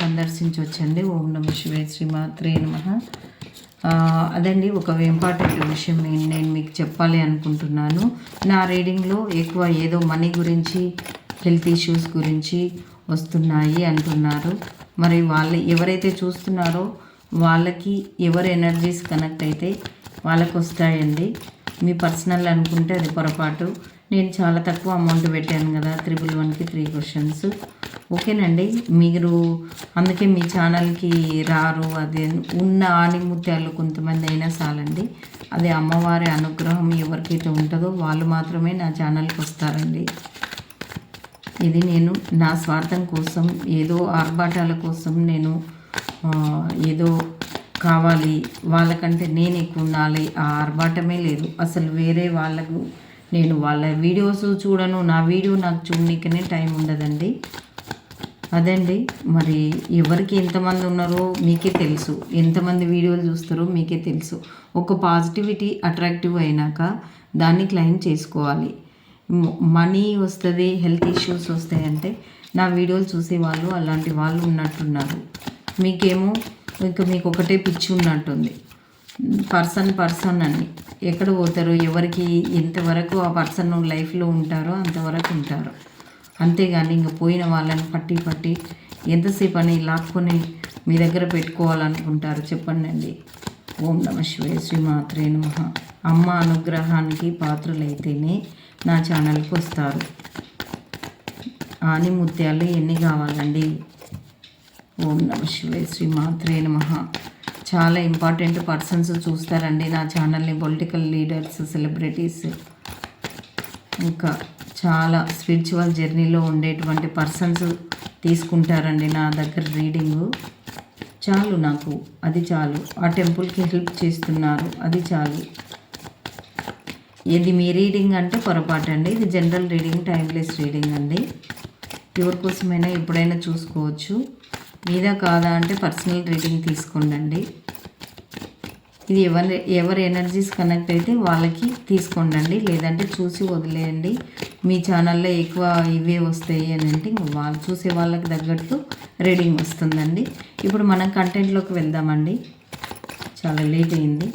సందర్శించవచ్చండి. ఓం నమ శివే శ్రీమాత్రే నమ. అదండి ఒక ఇంపార్టెంట్ విషయం నేను మీకు చెప్పాలి అనుకుంటున్నాను. నా రీడింగ్లో ఎక్కువ ఏదో మనీ గురించి హెల్త్ ఇష్యూస్ గురించి వస్తున్నాయి అంటున్నారు. మరి వాళ్ళు ఎవరైతే చూస్తున్నారో వాళ్ళకి ఎవరు ఎనర్జీస్ కనెక్ట్ అయితే వాళ్ళకు వస్తాయండి మీ పర్సనల్ అనుకుంటే అది పొరపాటు. నేను చాలా తక్కువ అమౌంట్ పెట్టాను కదా త్రిబుల్ వన్కి త్రీ క్వశ్చన్స్ ఓకేనండి మీరు అందుకే మీ ఛానల్కి రారు అది ఉన్న ఆణిముత్యాలు కొంతమంది అయినా చాలండి. అది అమ్మవారి అనుగ్రహం ఎవరికైతే ఉంటుందో వాళ్ళు మాత్రమే నా ఛానల్కి వస్తారండి. ఇది నేను నా స్వార్థం కోసం ఏదో ఆర్భాటాల కోసం నేను ఏదో కావాలి వాళ్ళకంటే నేను ఎక్కువ ఉండాలి ఆ ఆర్భాటమే లేదు. అసలు వేరే వాళ్ళకు నేను వాళ్ళ వీడియోస్ చూడను నా వీడియో నాకు చూడనికనే టైం ఉండదండి. అదండి. మరి ఎవరికి ఎంతమంది ఉన్నారో మీకే తెలుసు. ఎంతమంది వీడియోలు చూస్తారో మీకే తెలుసు. ఒక పాజిటివిటీ అట్రాక్టివ్ అయినాక దాన్ని క్లెయిమ్ చేసుకోవాలి. మనీ వస్తుంది హెల్త్ ఇష్యూస్ వస్తాయంటే నా వీడియోలు చూసే వాళ్ళు అలాంటి వాళ్ళు ఉన్నట్టున్నారు. మీకేమో ఇక మీకు ఒకటే పిచ్చి ఉన్నట్టుంది. పర్సన్ పర్సన్ అని ఎక్కడ పోతారు ఎవరికి ఎంతవరకు ఆ పర్సన్ లైఫ్లో ఉంటారో అంతవరకు ఉంటారు. అంతేగాని ఇంక పోయిన వాళ్ళని పట్టి పట్టి ఎంతసేపు అని లాక్కొని మీ దగ్గర పెట్టుకోవాలనుకుంటారు చెప్పండి అండి ఓం నమ శివే శ్రీమాత్రే నమ. అమ్మ అనుగ్రహానికి పాత్రలైతేనే నా ఛానల్కి వస్తారు. ఆని ముత్యాలు ఎన్ని కావాలండి? ఓం నమ శ్రీ మాత్రవేని నమ. చాలా ఇంపార్టెంట్ పర్సన్స్ చూస్తారండి నా ఛానల్ని పొలిటికల్ లీడర్స్ సెలబ్రిటీస్ ఇంకా చాలా స్పిరిచువల్ జర్నీలో ఉండేటువంటి పర్సన్స్ తీసుకుంటారండి నా దగ్గర రీడింగు చాలు నాకు అది చాలు. ఆ టెంపుల్కి హెల్ప్ చేస్తున్నారు అది చాలు. ఇది మీ రీడింగ్ అంటే పొరపాటు అండి. ఇది జనరల్ రీడింగ్ టైమ్లెస్ రీడింగ్ అండి. ఎవరి కోసమైనా ఎప్పుడైనా చూసుకోవచ్చు. మీద కాదా అంటే పర్సనల్ రీడింగ్ తీసుకోండి ఇది ఎవరి ఎవరి ఎనర్జీస్ కనెక్ట్ అయితే వాళ్ళకి తీసుకోండి లేదంటే చూసి వదిలేయండి. మీ ఛానల్లో ఎక్కువ ఇవే వస్తాయి అని అంటే వాళ్ళు చూసే వాళ్ళకి తగ్గట్టు రీడింగ్ వస్తుందండి. ఇప్పుడు మనం కంటెంట్లోకి వెళ్దామండి. చాలా లేట్ అయింది.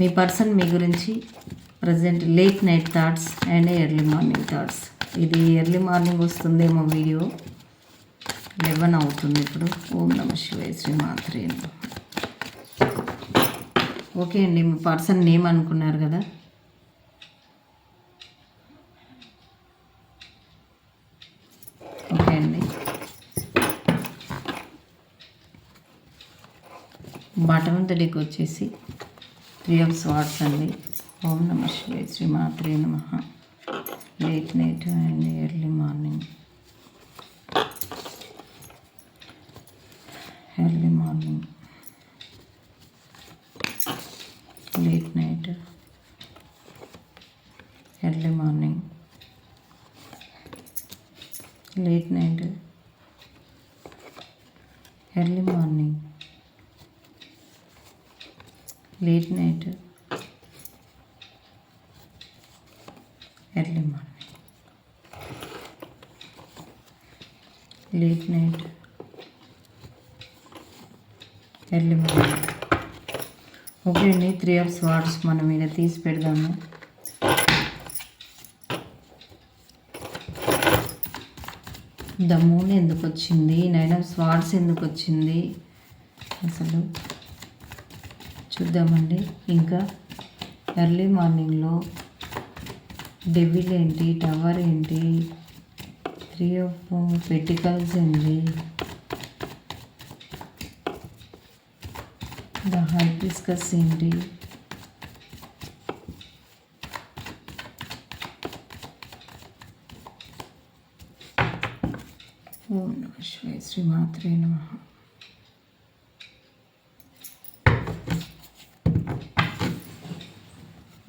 మీ పర్సన్ మీ గురించి present late night thoughts and early morning thoughts ఇది ఎర్లీ మార్నింగ్ వస్తుందేమో వీడియో లెవెన్ అవుతుంది ఇప్పుడు. ఓం నమ శివాయ శ్రీ మాత్రే ఓకే అండి మీ పర్సన్ నేమ్ అనుకున్నారు కదా? ఓకే అండి. బటవంతడికి వచ్చేసి త్రీ ఆఫ్ స్వాట్స్ అండి. ఓం నమ శివాయ శ్రీ మాత్రే నమ. Late night and early morning. early morning, late night, early morning, late night, early morning, late night, early morning, late night. Okay అండి త్రీ ఆఫ్ స్వార్డ్స్ మనం ఇలా తీసి పెడదాము. ద మూన్ ఎందుకు వచ్చింది? నైన్ ఆఫ్ స్వార్డ్స్ ఎందుకు వచ్చింది? అసలు చూద్దామండి. ఇంకా ఎర్లీ మార్నింగ్లో డెవిల్ ఏంటి? టవర్ ఏంటి? త్రీ ఆఫ్ పెటికల్స్ ఏంటి? the hibiscus scenery ओम नमः शिवाय श्री मात्रे नमः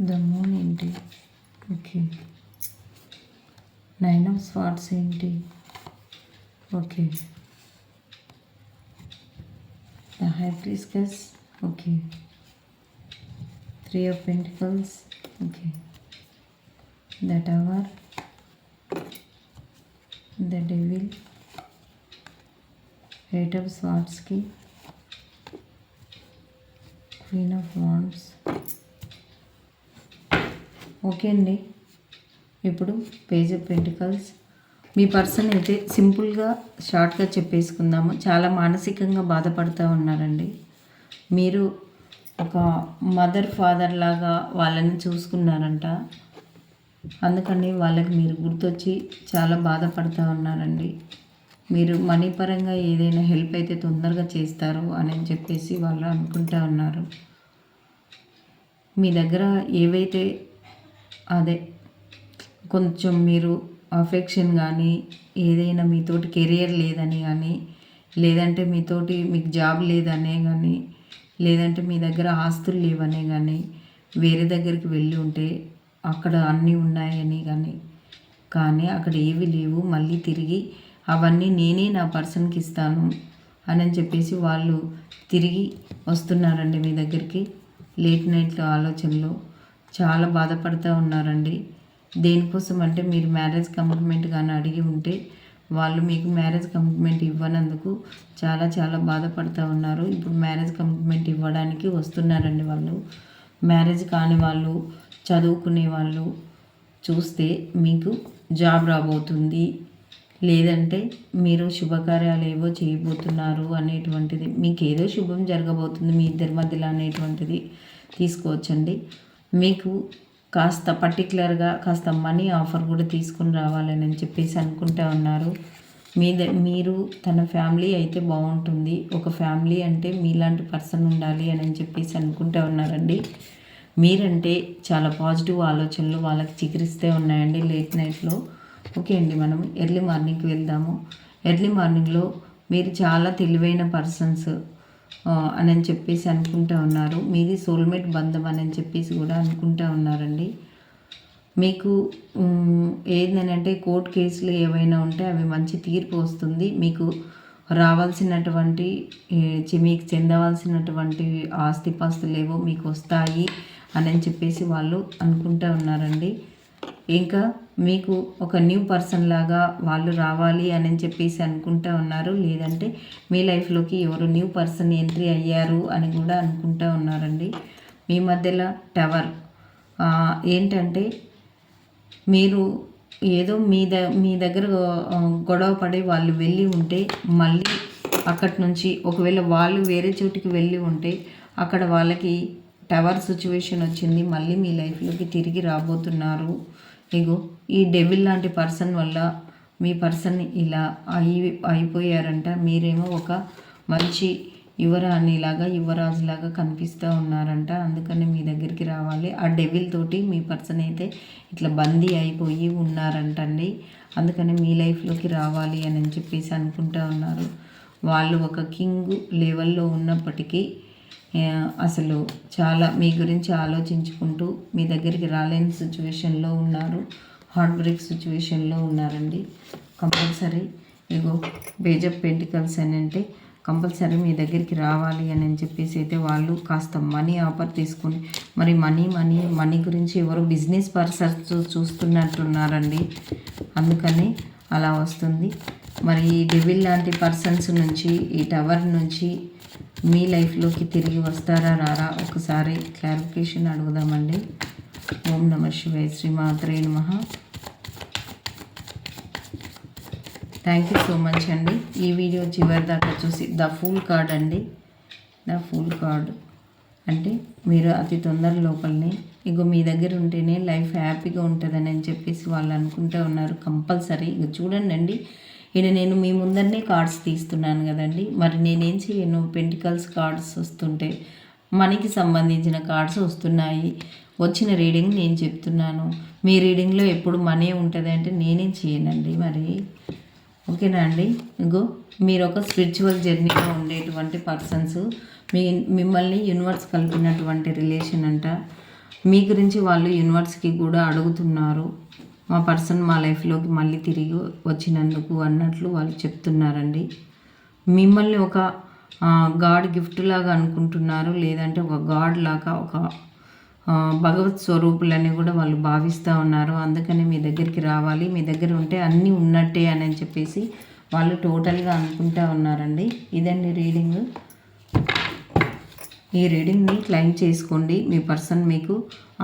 ద మూన్ ఏంటి ఓకే నైన్ ఆఫ్ స్వాట్స్ ఏంటి okay the hibiscus okay three of pentacles okay the tower the devil of swords key queen of wands okay అండి. ఇప్పుడు పేజ్ ఆఫ్ పెంటికల్స్ మీ పర్సన్ అయితే సింపుల్గా షార్ట్గా చెప్పేసుకుందాము. చాలా మానసికంగా బాధపడుతూ ఉన్నారండి. మీరు ఒక మదర్ ఫాదర్ లాగా వాళ్ళని చూసుకున్నారంట. అందుకని వాళ్ళకి మీరు గుర్తొచ్చి చాలా బాధపడుతూ ఉన్నారండి. మీరు మనీ పరంగా ఏదైనా హెల్ప్ అయితే తొందరగా చేస్తారు అని చెప్పేసి వాళ్ళు అనుకుంటా ఉన్నారు. మీ దగ్గర ఏవైతే అదే కొంచెం మీరు అఫెక్షన్ కానీ ఏదైనా మీతోటి కెరియర్ లేదని కానీ లేదంటే మీతోటి మీకు జాబ్ లేదనే కానీ లేదంటే మీ దగ్గర ఆస్తులు లేవనే కానీ వేరే దగ్గరికి వెళ్ళి ఉంటే అక్కడ అన్నీ ఉన్నాయని కానీ కానీ అక్కడ ఏవి లేవు మళ్ళీ తిరిగి అవన్నీ నేనే నా పర్సన్కి ఇస్తాను అని చెప్పేసి వాళ్ళు తిరిగి వస్తున్నారండి మీ దగ్గరికి లేట్ నైట్ ఆలోచనలో. చాలా బాధపడుతూ ఉన్నారండి. దేనికోసం అంటే మీరు మ్యారేజ్ కమిట్మెంట్ కానీ అడిగి ఉంటే వాళ్ళు మీకు మ్యారేజ్ కమిట్మెంట్ ఇవ్వనందుకు చాలా చాలా బాధపడుతూ ఉన్నారు. ఇప్పుడు మ్యారేజ్ కమిట్మెంట్ ఇవ్వడానికి వస్తున్నారండి వాళ్ళు. మ్యారేజ్ కాని వాళ్ళు చదువుకునే వాళ్ళు చూస్తే మీకు జాబ్ రాబోతుంది. లేదంటే మీరు శుభకార్యాలు ఏవో చేయబోతున్నారు అనేటువంటిది మీకు ఏదో శుభం జరగబోతుంది మీ ఇద్దరి మధ్యలో అనేటువంటిది తీసుకోవచ్చండి. మీకు కాస్త పర్టికులర్గా కాస్త మనీ ఆఫర్ కూడా తీసుకుని రావాలని చెప్పేసి అనుకుంటా ఉన్నారు. మీద మీరు తన ఫ్యామిలీ అయితే బాగుంటుంది. ఒక ఫ్యామిలీ అంటే మీలాంటి పర్సన్ ఉండాలి అని చెప్పేసి అనుకుంటా ఉన్నారండి. మీరంటే చాలా పాజిటివ్ ఆలోచనలు వాళ్ళకి చికిరిస్తే ఉన్నాయండి లేట్ నైట్లో. ఓకే అండి మనం ఎర్లీ మార్నింగ్కి వెళ్దాము. ఎర్లీ మార్నింగ్లో మీరు చాలా తెలివైన పర్సన్స్. అని చెప్పేసి అనుకుంటూ ఉన్నారు. మీది సోల్మేట్ బంధం అని చెప్పేసి కూడా అనుకుంటూ ఉన్నారండి. మీకు ఏంటంటే కోర్టు కేసులు ఏవైనా ఉంటే అవి మంచి తీర్పు వస్తుంది. మీకు రావాల్సినటువంటి మీకు చెందవలసినటువంటి ఆస్తిపాస్తులు ఏవో మీకు వస్తాయి అని చెప్పేసి వాళ్ళు అనుకుంటూ ఉన్నారండి. ఇంకా మీకు ఒక న్యూ పర్సన్ లాగా వాళ్ళు రావాలి అని చెప్పేసి అనుకుంటూ ఉన్నారు. లేదంటే మీ లైఫ్లోకి ఎవరు న్యూ పర్సన్ ఎంట్రీ అయ్యారు అని కూడా అనుకుంటూ ఉన్నారండి. మీ మధ్యలో టవర్. ఏంటంటే మీరు ఏదో మీ ద మీ దగ్గర గొడవ పడి వాళ్ళు వెళ్ళి ఉంటే మళ్ళీ అక్కడి నుంచి ఒకవేళ వాళ్ళు వేరే చోటికి వెళ్ళి ఉంటే అక్కడ వాళ్ళకి టవర్ సిచ్యువేషన్ వచ్చింది. మళ్ళీ మీ లైఫ్లోకి తిరిగి రాబోతున్నారు. ఇగో ఈ డెవిల్ లాంటి పర్సన్ వల్ల మీ పర్సన్ ఇలా అయి అయిపోయారంట. మీరేమో ఒక మంచి యువరాణిలాగా యువరాజులాగా కనిపిస్తూ ఉన్నారంట. అందుకని మీ దగ్గరికి రావాలి. ఆ డెవిల్ తోటి మీ పర్సన్ అయితే ఇట్లా బందీ అయిపోయి ఉన్నారంటండి. అందుకని మీ లైఫ్లోకి రావాలి అని చెప్పేసి అనుకుంటా ఉన్నారు. వాళ్ళు ఒక కింగ్ లెవెల్లో ఉన్నప్పటికీ అసలు చాలా మీ గురించి ఆలోచించుకుంటూ మీ దగ్గరికి రాలేని సిచ్యువేషన్లో ఉన్నారు. హార్ట్ బ్రేక్ సిచ్యువేషన్లో ఉన్నారండి. కంపల్సరీ ఇగో బేజప్ పెంటికల్స్ అని అంటే కంపల్సరీ మీ దగ్గరికి రావాలి అని చెప్పేసి అయితే వాళ్ళు కాస్త మనీ ఆఫర్ తీసుకుని మరి మనీ మనీ మనీ గురించి ఎవరు బిజినెస్ పర్సన్స్ చూస్తున్నట్టున్నారండి. అందుకని అలా వస్తుంది. మరి ఈ డెవిల్ లాంటి పర్సన్స్ నుంచి ఈ టవర్ నుంచి మీ లైఫ్లోకి తిరిగి వస్తారా రారా? ఒకసారి క్లారిఫికేషన్ అడుగుదామండి. ఓం నమ శివాయ శ్రీమాత్రే నమ. థ్యాంక్ యూ సో మచ్ అండి. ఈ వీడియో చివరి దాకా చూసి ద ఫుల్ కార్డ్ అండి. The fool card. అంటే మీరు అతి తొందర లోపలనే ఇగో మీ దగ్గర ఉంటేనే లైఫ్ హ్యాపీగా ఉంటుందని అని చెప్పేసి వాళ్ళు అనుకుంటూ ఉన్నారు. కంపల్సరీ. ఇక చూడండి ఈయన నేను మీ ముందరనే కార్డ్స్ తీస్తున్నాను కదండి. మరి నేనేం చేయను? పెంటికల్స్ కార్డ్స్ వస్తుంటే మనీకి సంబంధించిన కార్డ్స్ వస్తున్నాయి. వచ్చిన రీడింగ్ నేను చెప్తున్నాను. మీ రీడింగ్లో ఎప్పుడు మనీ ఉంటుంది అంటే నేనేం చేయనండి మరి. ఓకేనా అండి? ఇంకో మీరు ఒక స్పిరిచువల్ జర్నీలో ఉండేటువంటి పర్సన్స్ మీ మిమ్మల్ని యూనివర్స్ కలిపినటువంటి రిలేషన్ అంట. మీ గురించి వాళ్ళు యూనివర్స్కి కూడా అడుగుతున్నారు. మా పర్సన్ మా లైఫ్లోకి మళ్ళీ తిరిగి వచ్చినందుకు అన్నట్లు వాళ్ళు చెప్తున్నారండి. మిమ్మల్ని ఒక గాడ్ గిఫ్ట్ లాగా అనుకుంటున్నారు లేదంటే ఒక గాడ్ లాగా ఒక భగవత్ స్వరూపులని కూడా వాళ్ళు భావిస్తూ ఉన్నారు. అందుకని మీ దగ్గరికి రావాలి. మీ దగ్గర ఉంటే అన్నీ ఉన్నట్టే అని చెప్పేసి వాళ్ళు టోటల్గా అనుకుంటా ఉన్నారండి. ఇదండి రీడింగ్. ఈ రీడింగ్ని క్లైమ్ చేసుకోండి. మీ పర్సన్ మీకు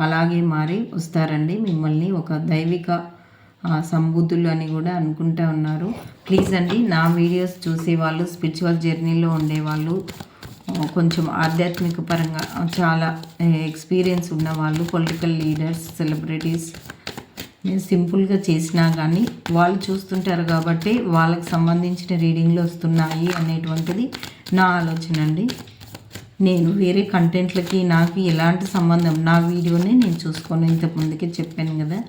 అలాగే మారి వస్తారండి. మిమ్మల్ని ఒక దైవిక సంబుద్ధులు అని కూడా అనుకుంటా ఉన్నారు. ప్లీజ్ అండి నా వీడియోస్ చూసేవాళ్ళు స్పిరిచువల్ జర్నీలో ఉండేవాళ్ళు కొంచెం ఆధ్యాత్మిక పరంగా చాలా ఎక్స్పీరియన్స్ ఉన్నవాళ్ళు పొలిటికల్ లీడర్స్ సెలబ్రిటీస్ నేను సింపుల్గా చేసినా కానీ వాళ్ళు చూస్తుంటారు కాబట్టి వాళ్ళకి సంబంధించిన రీడింగ్లు వస్తున్నాయి అనేటువంటిది నా ఆలోచన అండి. నేను వేరే కంటెంట్లకి నాకు ఎలాంటి సంబంధం? నా వీడియోనే నేను చూసుకోను. ఇంతకు ముందుకే చెప్పాను కదా.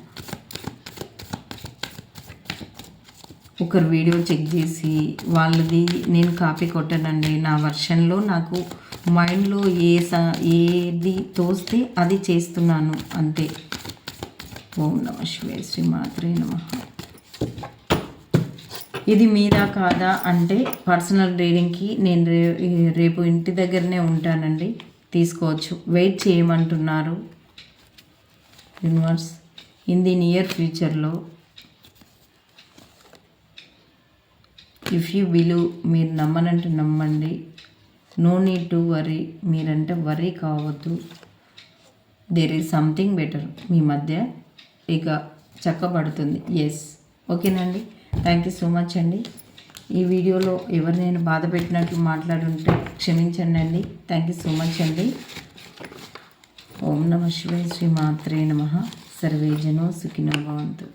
ఒకరు వీడియో చెక్ చేసి వాళ్ళది నేను కాపీ కొట్టానండి. నా వర్షన్లో నాకు మైండ్లో ఏ స ఏది తోస్తే అది చేస్తున్నాను. అంతే. ఓం నమ శివాయ శ్రీ మాత్రే నమ. ఇది మీదా కాదా అంటే పర్సనల్ రీడింగ్కి నేను రే రేపు ఇంటి దగ్గరనే ఉంటానండి. తీసుకోవచ్చు. వెయిట్ చేయమంటున్నారు. యూనివర్స్ ఇన్ ది నియర్ ఫ్యూచర్లో ఇఫ్ యూ బిలీవ్ మీరు నమ్మనంటే నమ్మండి. నో నీడ్ టు వరీ మీరంటే వరీ కావద్దు. దేర్ ఈజ్ సంథింగ్ బెటర్ మీ మధ్య ఇక చక్కబడుతుంది. ఎస్. ఓకేనండి? థ్యాంక్ యూ సో మచ్ అండి ఈ వీడియోలో ఎవరు నేను బాధ పెట్టినట్లు మాట్లాడుంటే క్షమించండి అండి థ్యాంక్ యూ సో మచ్ అండి ఓం నమ శివాయ శ్రీ మాత్రే నమ. సర్వే జనో సుఖినో భవంతు.